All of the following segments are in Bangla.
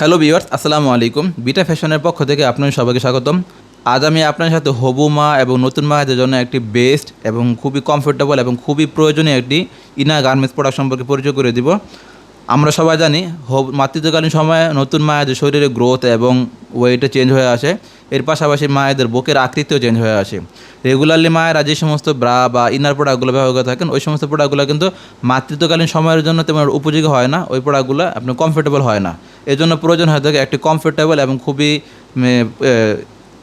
হ্যালো ভিউয়ার্স, আসসালামু আলাইকুম। বিটা ফ্যাশনের পক্ষ থেকে আপনাদের সবাইকে স্বাগতম। আজ আমি আপনার সাথে হবু মা এবং নতুন মায়েদের জন্য একটি বেস্ট এবং খুবই কমফোর্টেবল এবং খুবই প্রয়োজনীয় একটি ইনা গার্মেন্টস প্রোডাক্ট সম্পর্কে পরিচয় করে দিব। আমরা সবাই জানি মাতৃত্বকালীন সময়ে নতুন মায়েদের শরীরে গ্রোথ এবং ওয়েটে চেঞ্জ হয়ে আসে। এর পাশাপাশি মায়েদের বুকের আকৃতিও চেঞ্জ হয়ে আসে। রেগুলারলি মায়েরা যে সমস্ত ব্রা বা ইনার প্রোডাক্টগুলো ব্যবহার করে থাকেন, ওই সমস্ত প্রোডাক্টগুলো কিন্তু মাতৃত্বকালীন সময়ের জন্য তেমন উপযোগী হয় না। ওই প্রোডাক্টগুলো আপনার কমফোর্টেবল হয় না। এর জন্য প্রয়োজন হয়ে থাকে একটি কমফোর্টেবল এবং খুবই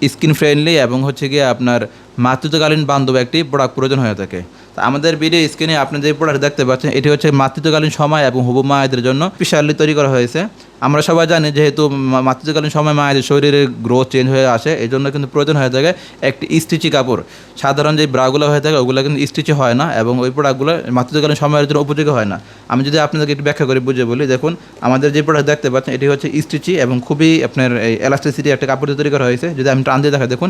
স্কিন ফ্রেন্ডলি এবং হচ্ছে গিয়ে আপনার মাতৃত্বকালীন বান্ধব একটি প্রোডাক্ট প্রয়োজন হয়ে থাকে। তা আমাদের ভিডিও স্ক্রিনে আপনি যে প্রোডাক্ট দেখতে পাচ্ছেন, এটি হচ্ছে মাতৃত্বকালীন সময় এবং হুবু মায়েদের জন্য স্পেশালি তৈরি করা হয়েছে। আমরা সবাই জানি যেহেতু মাতৃত্বকালীন সময় মায়েদের শরীরে গ্রোথ চেঞ্জ হয়ে আসে, এই জন্য কিন্তু প্রয়োজন হয়ে থাকে একটি স্টিচি কাপড়। সাধারণ যে ব্রাগুলো হয়ে থাকে, ওগুলো কিন্তু স্টিচি হয় না এবং ওই প্রোডাক্টগুলো মাতৃত্বকালীন সময়ের জন্য উপযোগী হয় না। আমি যদি আপনাদেরকে একটু ব্যাখ্যা করে বুঝে বলি, দেখুন, আমাদের যে প্রোডাক্ট দেখতে পাচ্ছেন, এটি হচ্ছে স্টিচি এবং খুবই আপনার এই এলাস্টিসিটি একটা কাপড় তৈরি করা হয়েছে। যদি আমি টান দিয়ে দেখা দেখুন,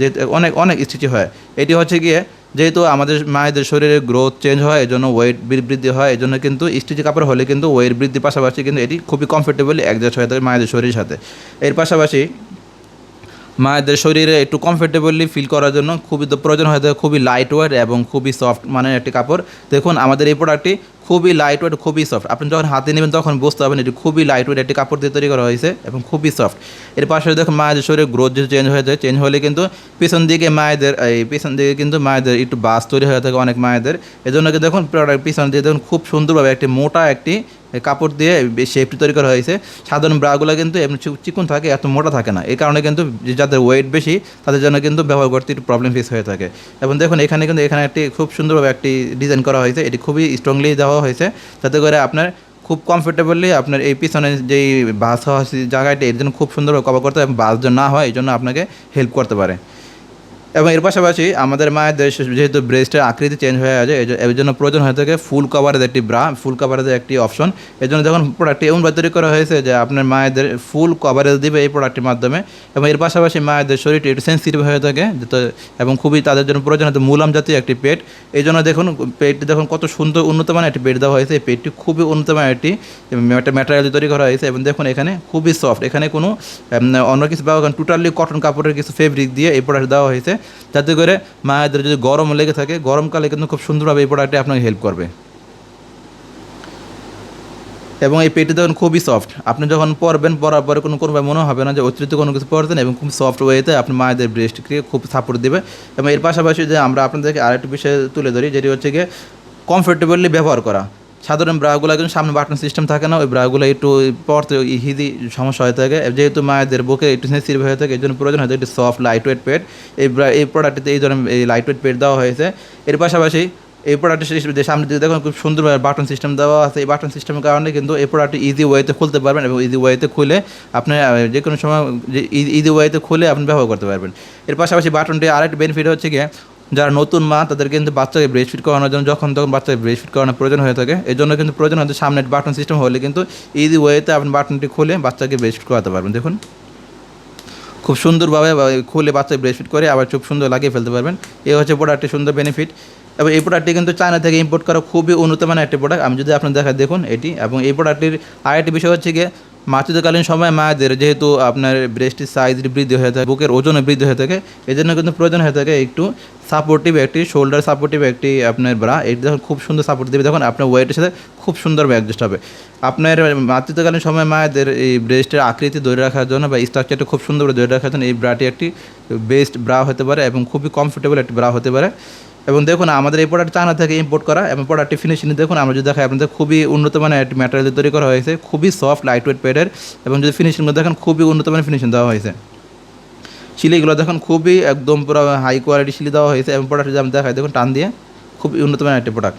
যে অনেক অনেক স্টিচি হয়? এটি হচ্ছে গিয়ে যেহেতু আমাদের মায়েদের শরীরে গ্রোথ চেঞ্জ হয় এই জন্য ওয়েট বৃদ্ধি হয় এই জন্য কিন্তু স্টিচ কাপড় হলে কিন্তু ওয়েট বৃদ্ধির পাশাপাশি কিন্তু এটি খুবই কমফোর্টেবল অ্যাডজাস্ট হয়ে থাকে মায়েদের শরীরের সাথে। এর পাশাপাশি মায়েদের শরীরে একটু কমফোর্টেবলি ফিল করার জন্য খুবই প্রয়োজন হয়ে থাকে খুবই লাইট ওয়েট এবং খুবই সফট মানের একটি কাপড়। দেখুন, আমাদের এই প্রোডাক্টটি খুবই লাইট ওয়েট খুবই সফট আপনি যখন হাতে নেবেন তখন বুঝতে পারবেন এটি খুবই লাইট ওয়েট একটি কাপড় দিয়ে তৈরি করা হয়েছে এবং খুবই সফট এর পাশে দেখুন মায়েদের শরীরে গ্রোথ যদি চেঞ্জ হয়ে যায় চেঞ্জ হলে কিন্তু পিছন দিকে মায়েদের, এই পিছন দিকে কিন্তু মায়েদের একটু বাস তৈরি হয়ে থাকে অনেক মায়েদের। এজন্য দেখুন প্রোডাক্ট পিছন দিকে দেখুন খুব সুন্দরভাবে একটি মোটা একটি কাপড় দিয়ে শেপটি তৈরি করা হয়েছে। সাধারণ ব্রাগুলো কিন্তু এমনি চিকন থাকে, এত মোটা থাকে না। এই কারণে কিন্তু যাদের ওয়েট বেশি, তাদের জন্য কিন্তু ব্যবহার করতে একটু প্রবলেম ফেস হয়ে থাকে। এবং দেখুন, এখানে কিন্তু এখানে একটি খুব সুন্দরভাবে একটি ডিজাইন করা হয়েছে। এটি খুবই স্ট্রংলি দেওয়া হয়েছে। যাতে করে আপনার খুব কমফোর্টেবলি আপনার এই পিছনে যেই বাস হওয়া জায়গাটি, এর জন্য খুব সুন্দরভাবে কভার করতে এবং বাস যেন না হয়, এই জন্য আপনাকে হেল্প করতে পারে। এবং এর পাশাপাশি আমাদের মায়েদের যেহেতু ব্রেস্টের আকৃতি চেঞ্জ হয়ে আছে এর জন্য প্রয়োজন হয়ে থাকে ফুল কভারের একটি ব্রা ফুল কভারের একটি অপশন এর জন্য যখন প্রোডাক্টটি এমনভাবে তৈরি করা হয়েছে যে আপনার মায়েদের ফুল কভারেজ দিবে এই প্রোডাক্টের মাধ্যমে এবং এর পাশাপাশি মায়েদের শরীরটি একটু সেন্সিটিভ হয়ে থাকে এবং খুবই তাদের জন্য প্রয়োজন হয়তো মুলাম জাতীয় একটি পেট এই জন্য দেখুন পেটটি দেখুন কত সুন্দর উন্নত মানের একটি পেট দেওয়া হয়েছে। এই পেটটি খুবই উন্নত মানের একটি ম্যাটেরিয়াল তৈরি করা হয়েছে এবং দেখুন এখানে খুবই সফট এখানে কোনো অন্য কিছু ব্যবহার টোটালি কটন কাপড়ের কিছু ফেব্রিক দিয়ে এই প্রোডাক্ট দেওয়া হয়েছে। যাতে করে মায়েদের যদি গরম লেগে থাকে গরমকালে কিন্তু খুব সুন্দরভাবে এই প্রোডাক্টটি আপনাকে হেল্প করবে। এবং এই পেটি তখন খুবই সফট আপনি যখন পরবেন, পরার পরে কোনো কোনো মনে হবে না যে অতিরিক্ত কোনো কিছু পরতেন এবং খুব সফট ওয়েতে আপনি মায়েদের ব্রেস্টকে খুব সাপোর্ট দেবে। এবং এর পাশাপাশি যে আমরা আপনাদেরকে আরেকটি বিষয় তুলে ধরি, যেটি হচ্ছে গিয়ে কমফোর্টেবলি ব্যবহার করা। সাধারণ ব্রাগুলো কিন্তু সামনে বাটন সিস্টেম থাকে না, ওই ব্রাগুলো একটু পরতে হিদি সমস্যা হয়ে থাকে। যেহেতু মায়েদের বুকে একটু সেন্সিটিভ হয়ে থাকে এই জন্য প্রয়োজন হয়ে থাকে একটু সফট লাইট ওয়েট পেড এই এই প্রোডাক্টটিতে এই ধরনের, এই লাইট ওয়েট পেড দেওয়া হয়েছে। এর পাশাপাশি এই প্রোডাক্টের সামনে দিকে দেখুন খুব সুন্দরভাবে বাটন সিস্টেম দেওয়া আছে। এই বাটন সিস্টেমের কারণে কিন্তু এই প্রোডাক্টটি ইজি ওয়েতে খুলতে পারবেন এবং ইজি ওয়েতে খুলে আপনি যে কোনো সময় ইজি ওয়েতে খুলে আপনি ব্যবহার করতে পারবেন। এর পাশাপাশি বাটনটি আরেকটি বেনিফিট হচ্ছে গিয়ে যারা নতুন মা তাদের কিন্তু বাচ্চাকে ব্রেস্ট ফিট করানোর জন্য, যখন তখন বাচ্চাকে ব্রেস্ট ফিট করানোর প্রয়োজন হয়ে থাকে। এই জন্য কিন্তু প্রয়োজন হয়তো সামনে বাটন সিস্টেম হলে কিন্তু ইজি ওয়েতে আপনি বাটনটি খুলে বাচ্চাকে ব্রেস্ট ফিট করাতে পারবেন। দেখুন। খুব সুন্দরভাবে খুলে বাচ্চাকে ব্রেস্টফিট করে আবার খুব সুন্দর লাগিয়ে ফেলতে পারবেন। এই হচ্ছে প্রোডাক্টের সুন্দর বেনিফিট এবং এই প্রোডাক্টটি কিন্তু চায়না থেকে ইম্পোর্ট করা খুবই উন্নত মানের একটি প্রোডাক্ট আমি যদি আপনার দেখা দেখুন এটি। এবং এই প্রোডাক্টটির আরেকটি বিষয় হচ্ছে গিয়ে মাতৃত্বকালীন সময় মায়েদের যেহেতু আপনার ব্রেস্টের সাইজ বৃদ্ধি হয়ে থাকে, বুকের ওজনে বৃদ্ধি হয়ে থাকে এই জন্য কিন্তু প্রয়োজন হয়ে থাকে একটু সাপোর্টিভ একটি শোল্ডার সাপোর্টিভ একটি আপনার ব্রা এটি যখন খুব সুন্দর সাপোর্ট দেবে, তখন আপনার ওয়েটের সাথে খুব সুন্দরভাবে অ্যাডজাস্ট হবে। আপনার মাতৃত্বকালীন সময় মায়েদের এই ব্রেস্টের আকৃতি ধরে রাখার জন্য বা স্ট্রাকচারটা খুব সুন্দর করে ধরে রাখার জন্য এই ব্রাটি একটি বেস্ট ব্রা হতে পারে এবং খুবই কমফোর্টেবল একটি ব্রা হতে পারে। এবং দেখুন, আমাদের এই প্রোডাক্ট চায়না থেকে ইম্পোর্ট করা এবং প্রোডাক্টটি ফিনিশিং দেখুন, আমরা যদি দেখাই, আপনাদের খুবই উন্নত মানের একটি ম্যাটেরিয়াল তৈরি করা হয়েছে, খুবই সফট লাইট ওয়েট পেডের এবং যদি ফিনিশিংগুলো দেখেন, খুবই উন্নত মানের ফিনিশিং দেওয়া হয়েছে। শিলিগুলো দেখুন, খুবই একদম পুরো হাই কোয়ালিটি শিলি দেওয়া হয়েছে এবং প্রোডাক্ট যদি আমি দেখাই, দেখুন, টান দিয়ে খুবই উন্নত মানের একটি প্রোডাক্ট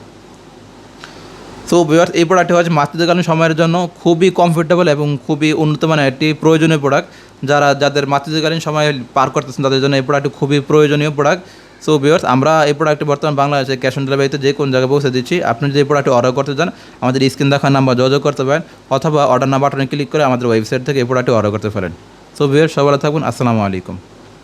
সো ভিউয়ার্স এই প্রোডাক্টটি হচ্ছে মাতৃত্বকালীন সময়ের জন্য খুবই কমফোর্টেবল এবং খুবই উন্নত মানের একটি প্রয়োজনীয় প্রোডাক্ট যারা, যাদের মাতৃত্বকালীন সময় পার করতেছেন, তাদের জন্য এই প্রোডাক্টটি খুবই প্রয়োজনীয় প্রোডাক্ট সো বিয়ার্স আমরা এই প্রোডাক্টটি বর্তমান বাংলাদেশে ক্যাশ অন ডেলিভারিতে যে কোন জায়গায় পৌঁছে দিচ্ছি। আপনি যদি এই প্রোডাক্টটি অর্ডার করতে চান, আমাদের স্ক্রিন দেখার নাম্বার যোগাযোগ করতে পারেন অথবা অর্ডার নাম্বার বাটনে ক্লিক করে আমাদের ওয়েবসাইট থেকে এই প্রোডাক্টটি অর্ডার করতে পারেন। সো বিয়ার্স সবাই থাকুন। আসসালামু আলাইকুম।